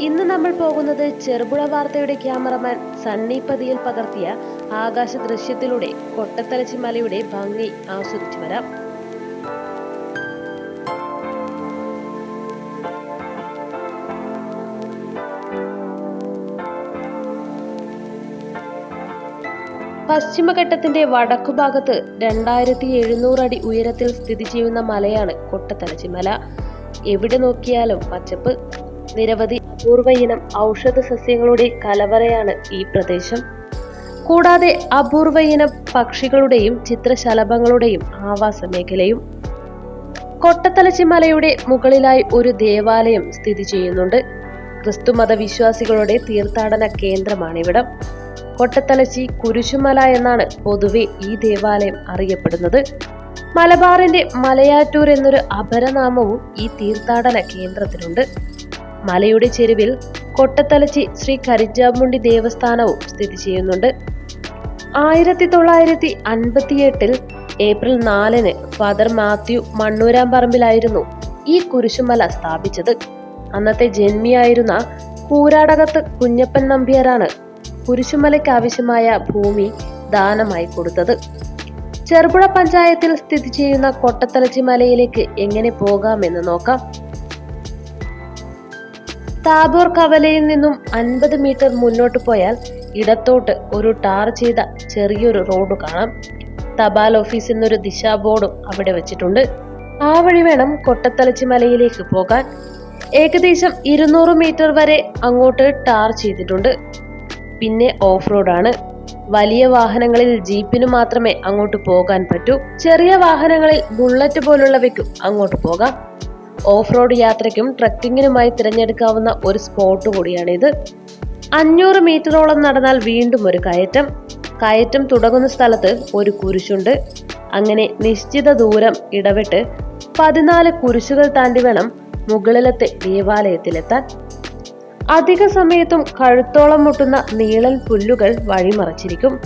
ഇന്ന് നമ്മൾ പോകുന്നത് ചെറുപുഴ വാർത്തയുടെ ക്യാമറമാൻ സണ്ണി പതിയിൽ പകർത്തിയ ആകാശ ദൃശ്യത്തിലൂടെ കൊട്ടത്തലച്ചി മലയുടെ ഭംഗി ആസ്വദിച്ചു വരാം. പശ്ചിമഘട്ടത്തിന്റെ വടക്കുഭാഗത്ത് രണ്ടായിരത്തി എഴുന്നൂറ് അടി ഉയരത്തിൽ സ്ഥിതി ചെയ്യുന്ന മലയാണ് കൊട്ടത്തലച്ചി മല എവിടെ നോക്കിയാലും പച്ചപ്പ് നിരവധി അപൂർവ ഇനം ഔഷധ സസ്യങ്ങളുടെ കലവറയാണ് ഈ പ്രദേശം. കൂടാതെ അപൂർവ ഇനം പക്ഷികളുടെയും ചിത്രശലഭങ്ങളുടെയും ആവാസ മേഖലയും കൊട്ടത്തലച്ചി മലയുടെ മുകളിലായി ഒരു ദേവാലയം സ്ഥിതി ചെയ്യുന്നുണ്ട്. ക്രിസ്തുമത വിശ്വാസികളുടെ തീർത്ഥാടന കേന്ദ്രമാണിവിടം. കൊട്ടത്തലച്ചി കുരിശുമല എന്നാണ് പൊതുവെ ഈ ദേവാലയം അറിയപ്പെടുന്നത്. മലബാറിന്റെ മലയാറ്റൂർ എന്നൊരു അപരനാമവും ഈ തീർത്ഥാടന കേന്ദ്രത്തിനുണ്ട് മലയുടെ ചെരുവിൽ കൊട്ടത്തലച്ചി ശ്രീ കരിജാമുണ്ടി ദേവസ്ഥാനവും സ്ഥിതി ചെയ്യുന്നുണ്ട്. ആയിരത്തി തൊള്ളായിരത്തി അൻപത്തിയെട്ടിൽ ഏപ്രിൽ നാലിന് ഫാദർ മാത്യു മണ്ണൂരാമ്പറമ്പിലായിരുന്നു ഈ കുരിശുമല സ്ഥാപിച്ചത്. അന്നത്തെ ജന്മിയായിരുന്ന പൂരാടകത്ത് കുഞ്ഞപ്പൻ നമ്പ്യാരാണ് കുരിശുമലയ്ക്ക് ആവശ്യമായ ഭൂമി ദാനമായി കൊടുത്തത്. ചെറുപുഴ പഞ്ചായത്തിൽ സ്ഥിതി ചെയ്യുന്ന കൊട്ടത്തലച്ചി മലയിലേക്ക് എങ്ങനെ പോകാമെന്ന് നോക്കാം. താബോർ കവലയിൽ നിന്നും അൻപത് മീറ്റർ മുന്നോട്ട് പോയാൽ ഇടത്തോട്ട് ഒരു ടാർ ചെയ്ത ചെറിയൊരു റോഡ് കാണാം. തപാൽ ഓഫീസ് എന്നൊരു ദിശാ ബോർഡും അവിടെ വെച്ചിട്ടുണ്ട്. ആ വഴി വേണം കൊട്ടത്തലച്ചി മലയിലേക്ക് പോകാൻ. ഏകദേശം ഇരുന്നൂറ് മീറ്റർ വരെ അങ്ങോട്ട് ടാർ ചെയ്തിട്ടുണ്ട്. പിന്നെ ഓഫ് റോഡാണ് വലിയ വാഹനങ്ങളിൽ ജീപ്പിന് മാത്രമേ അങ്ങോട്ട് പോകാൻ പറ്റൂ. ചെറിയ വാഹനങ്ങളിൽ ബുള്ളറ്റ് പോലുള്ളവയ്ക്കും അങ്ങോട്ട് പോകാം. ഓഫ് റോഡ് യാത്രയ്ക്കും ട്രക്കിങ്ങിനുമായി തിരഞ്ഞെടുക്കാവുന്ന ഒരു സ്പോട്ട് കൂടിയാണിത്. അഞ്ഞൂറ് മീറ്ററോളം നടന്നാൽ വീണ്ടും ഒരു കയറ്റം. കയറ്റം തുടങ്ങുന്ന സ്ഥലത്ത് ഒരു കുരിശുണ്ട്. അങ്ങനെ നിശ്ചിത ദൂരം ഇടവിട്ട് പതിനാല് കുരിശുകൾ താണ്ടി വേണം മുകളിലത്തെ ദേവാലയത്തിലെത്താൻ. അധിക സമയത്തും കഴുത്തോളം മുട്ടുന്ന നീളൻ പുല്ലുകൾ വഴിമറച്ചിരിക്കും.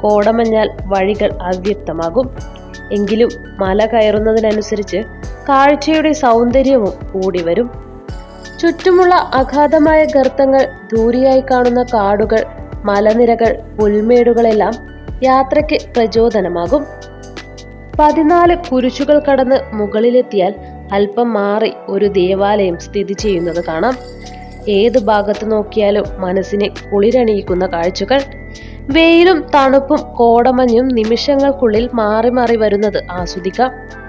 കോടമഞ്ഞാൽ വഴികൾ അവ്യക്തമാകും. എങ്കിലും മല കയറുന്നതിനനുസരിച്ച് കാഴ്ചയുടെ സൗന്ദര്യവും കൂടി വരും. ചുറ്റുമുള്ള അഗാധമായ ഗർത്തങ്ങൾ ദൂരിയായി കാണുന്ന കാടുകൾ മലനിരകൾ പുൽമേടുകളെല്ലാം യാത്രയ്ക്ക് പ്രചോദനമാകും. പതിനാല് കുരിശുകൾ കടന്ന് മുകളിലെത്തിയാൽ അല്പം മാറി ഒരു ദേവാലയം സ്ഥിതി ചെയ്യുന്നത് കാണാം. ഏത് ഭാഗത്ത് നോക്കിയാലും മനസ്സിനെ കുളിരണിയിക്കുന്ന കാഴ്ചകൾ. വെയിലും തണുപ്പും കോടമഞ്ഞും നിമിഷങ്ങൾക്കുള്ളിൽ മാറി മാറി വരുന്നത് ആസ്വദിക്കാം.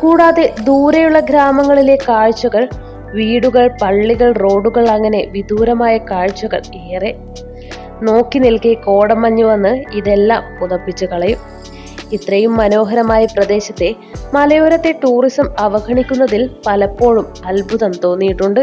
കൂടാതെ ദൂരെയുള്ള ഗ്രാമങ്ങളിലെ കാഴ്ചകൾ വീടുകൾ പള്ളികൾ റോഡുകൾ അങ്ങനെ വിദൂരമായ കാഴ്ചകൾ ഏറെ നോക്കി നിൽക്കെ കോടമഞ്ഞു വന്ന് ഇതെല്ലാം പുതപ്പിച്ചു കളയും. ഇത്രയും മനോഹരമായ പ്രദേശത്തെ മലയോരത്തെ ടൂറിസം അവഗണിക്കുന്നതിൽ പലപ്പോഴും അത്ഭുതം തോന്നിയിട്ടുണ്ട്.